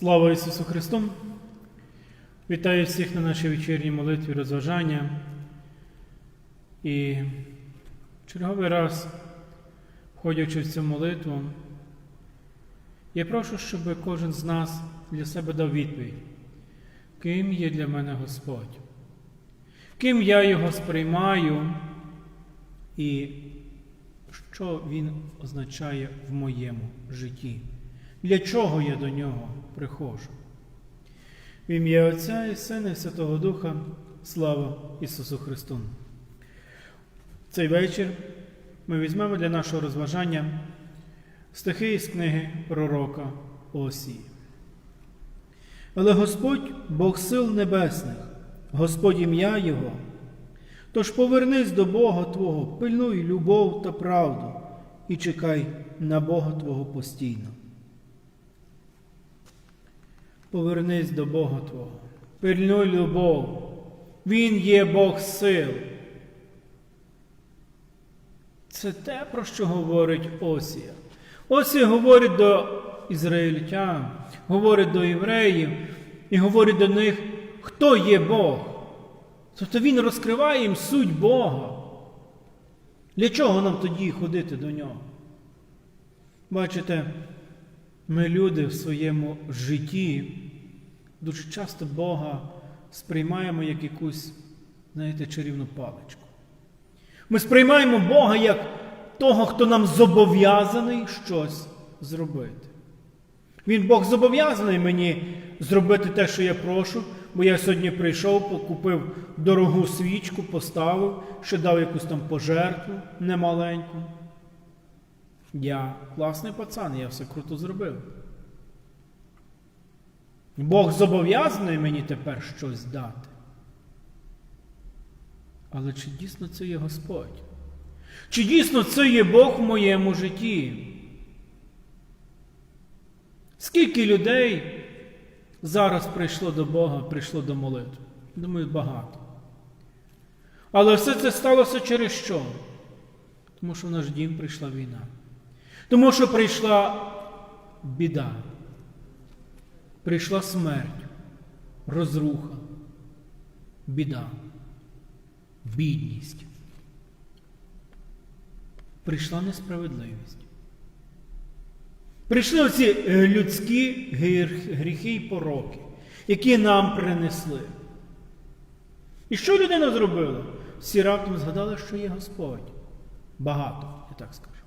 Слава Ісусу Христу! Вітаю всіх на нашій вечірній молитві розважання. І черговий раз, входячи в цю молитву, я прошу, щоб кожен з нас для себе дав відповідь, ким є для мене Господь, ким я його сприймаю і що Він означає в моєму житті. Для чого я до нього приходжу? В ім'я Отця і Сина і Святого Духа, слава Ісусу Христу. Цей вечір ми візьмемо для нашого розважання стихи із книги пророка Осії. Але Господь Бог сил небесних, Господь ім'я Його. Тож повернись до Бога Твого, пильнуй любов та правду і чекай на Бога Твого постійно. Повернись до Бога Твого, пильнуй любов. Він є Бог сил. Це те, про що говорить Осія. Осія говорить до ізраїльтян, говорить до євреїв і говорить до них, хто є Бог. Тобто він розкриває їм суть Бога. Для чого нам тоді ходити до нього? Бачите, ми люди в своєму житті дуже часто Бога сприймаємо як якусь, знаєте, чарівну паличку. Ми сприймаємо Бога як того, хто нам зобов'язаний щось зробити. Він Бог зобов'язаний мені зробити те, що я прошу, бо я сьогодні прийшов, купив дорогу свічку, поставив, ще дав якусь там пожертву немаленьку. Я класний пацан, я все круто зробив. Бог зобов'язаний мені тепер щось дати. Але чи дійсно це є Господь? Чи дійсно це є Бог в моєму житті? Скільки людей зараз прийшло до Бога, прийшло до молитви? Думаю, багато. Але все це сталося через що? Тому що в наш дім прийшла війна. Тому що прийшла біда, прийшла смерть, розруха, біда, бідність. Прийшла несправедливість. Прийшли оці е, людські гріхи і пороки, які нам принесли. І що людина зробила? Всі раптом згадали, що є Господь. Багато, я так скажу.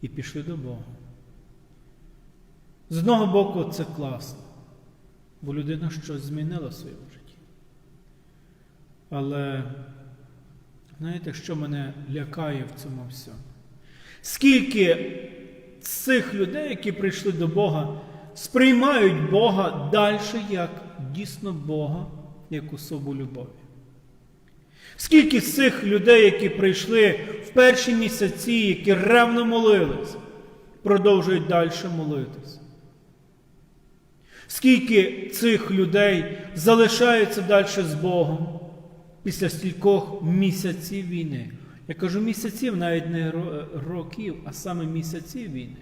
І пішли до Бога. З одного боку, це класно, бо людина щось змінила в своєму житті. Але знаєте, що мене лякає в цьому всьому? Скільки цих людей, які прийшли до Бога, сприймають Бога далі як дійсно Бога, як особу любові. Скільки цих людей, які прийшли в перші місяці, які ревно молились, продовжують далі молитись? Скільки цих людей залишаються далі з Богом після стількох місяців війни? Я кажу місяців, навіть не років, а саме місяців війни.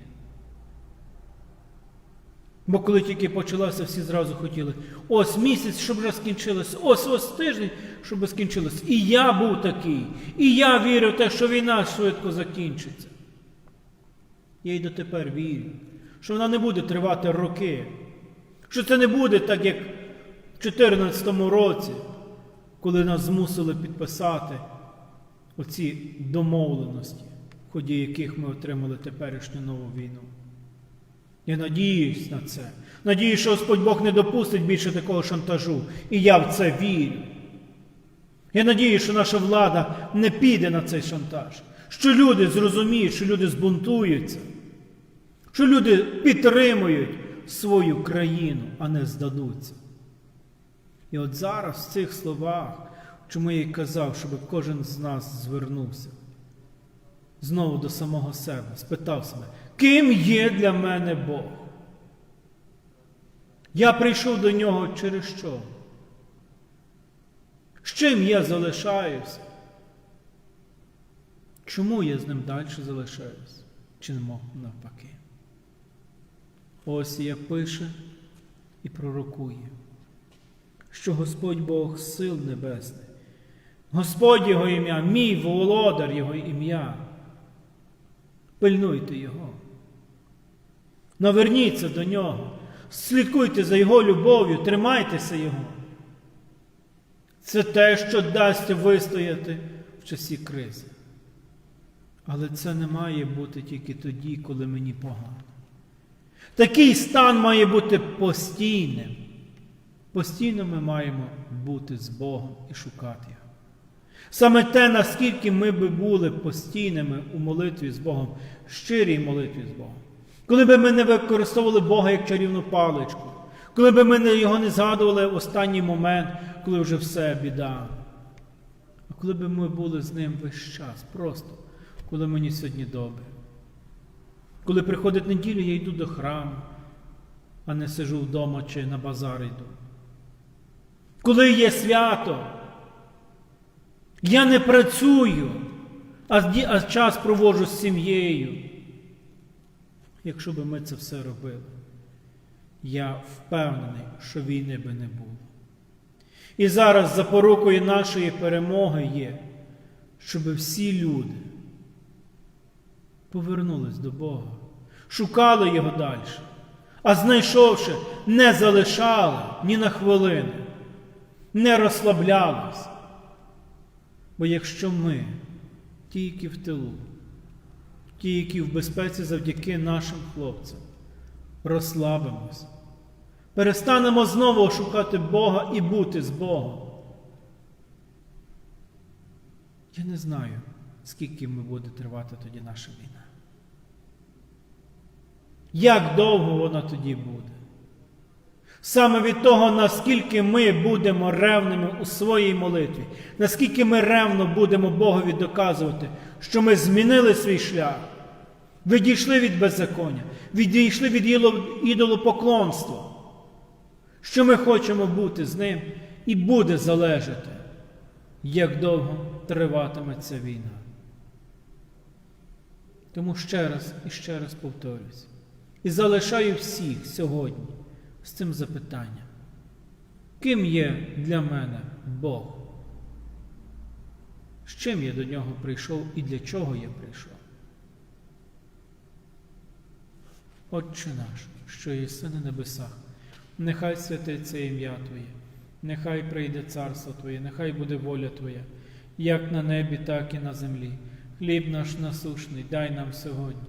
Бо коли тільки почалося, всі зразу хотіли. Ось місяць, щоб вже скінчилось, ось ось тиждень, щоб скінчилось. І я був такий. І я вірив в те, що війна швидко закінчиться. Я й дотепер вірю, що вона не буде тривати роки. Що це не буде так, як в 2014 році, коли нас змусили підписати оці домовленості, в ході яких ми отримали теперішню нову війну. Я надіюсь на це. Надіюсь, що Господь Бог не допустить більше такого шантажу. І я в це вірю. Я надіюсь, що наша влада не піде на цей шантаж, що люди зрозуміють, що люди збунтуються, що люди підтримують свою країну, а не здадуться. І от зараз в цих словах, чому я й казав, щоб кожен з нас звернувся знову до самого себе, спитав себе, ким є для мене Бог? Я прийшов до нього через що? З чим я залишаюся? Чому я з ним далі залишаюся? Чи не навпаки? Ось я пише і пророкує, що Господь Бог сил небесних, Господь Його ім'я, мій володар Його ім'я. Пильнуйте Його. Наверніться до Нього, слідкуйте за Його любов'ю, тримайтеся Його. Це те, що дасть вистояти в часі кризи. Але це не має бути тільки тоді, коли мені погано. Такий стан має бути постійним. Постійно ми маємо бути з Богом і шукати Його. Саме те, наскільки ми би були постійними у молитві з Богом, щирій молитві з Богом. Коли б ми не використовували Бога як чарівну паличку, коли б ми його не згадували в останній момент, коли вже все біда. А коли б ми були з ним весь час, просто коли мені сьогодні добре. Коли приходить неділя, я йду до храму, а не сижу вдома чи на базар йду. Коли є свято, я не працюю, а, час проводжу з сім'єю. Якщо б ми це все робили, я впевнений, що війни би не було. І зараз запорукою нашої перемоги є, щоб всі люди повернулись до Бога, шукали Його далі, а знайшовши, не залишали ні на хвилину, не розслаблялись. Бо якщо ми, ті, які в тилу, ті, які в безпеці завдяки нашим хлопцям, розслабимось, перестанемо знову шукати Бога і бути з Богом. Я не знаю, скільки ми буде тривати тоді наша війна. Як довго вона тоді буде? Саме від того, наскільки ми будемо ревними у своїй молитві, наскільки ми ревно будемо Богові доказувати, що ми змінили свій шлях, відійшли від беззаконня, відійшли від ідоло- ідолопоклонства, що ми хочемо бути з ним і буде залежати, як довго триватиме ця війна. Тому ще раз і ще раз повторюсь, і залишаю всіх сьогодні з цим запитанням. Ким є для мене Бог? З чим я до нього прийшов і для чого я прийшов? Отче наш, що єси на небесах, нехай святиться ім'я Твоє, нехай прийде царство Твоє, нехай буде воля Твоя, як на небі, так і на землі. Хліб наш насушний, дай нам сьогодні.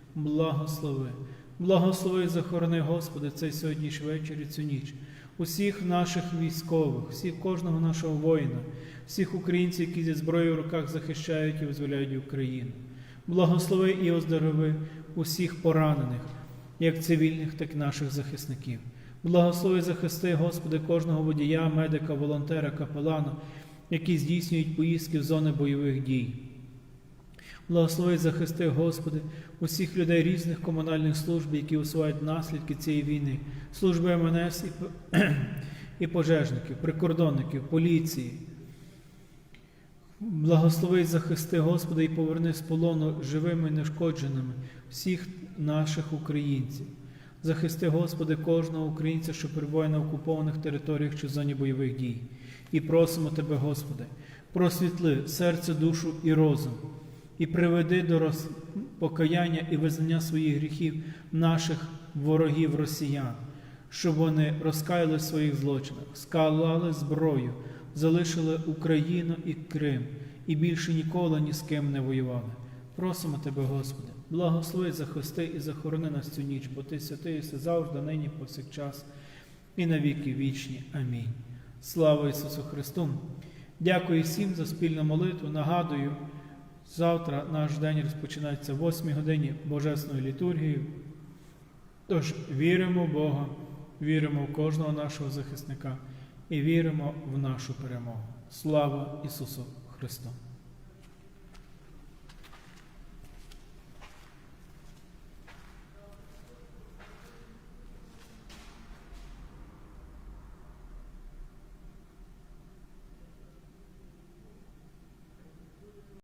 благослови. Благослови і захорони, Господи, цей сьогоднішній вечір і цю ніч. Усіх наших військових, всіх кожного нашого воїна, всіх українців, які зі зброєю в руках захищають і визволяють Україну. Благослови і оздорови усіх поранених, як цивільних, так і наших захисників. Благослови і захисти, Господи, кожного водія, медика, волонтера, капелана, які здійснюють поїздки в зони бойових дій. Благослови захисти, Господи, усіх людей різних комунальних служб, які усувають наслідки цієї війни, служби МНС і, і пожежників, прикордонників, поліції. Благослови захисти, Господи, і поверни з полону живими і нешкодженими всіх наших українців. Захисти, Господи, кожного українця, що перебуває на окупованих територіях чи в зоні бойових дій. І просимо Тебе, Господи, просвітли серце, душу і розум, і приведи до покаяння і визнання своїх гріхів наших ворогів росіян, щоб вони розкаяли своїх злочинах, скалали зброю, залишили Україну і Крим і більше ніколи ні з ким не воювали. Просимо Тебе, Господи, благослови, захисти і захорони нас цю ніч, бо Ти святий єси завжди, нині, повсякчас і на віки вічні. Амінь. Слава Ісусу Христу! Дякую всім за спільну молитву. Нагадую, завтра наш день розпочинається в 8 годині Божесної літургії. Тож віримо в Бога, віримо в кожного нашого захисника і віримо в нашу перемогу. Слава Ісусу Христу!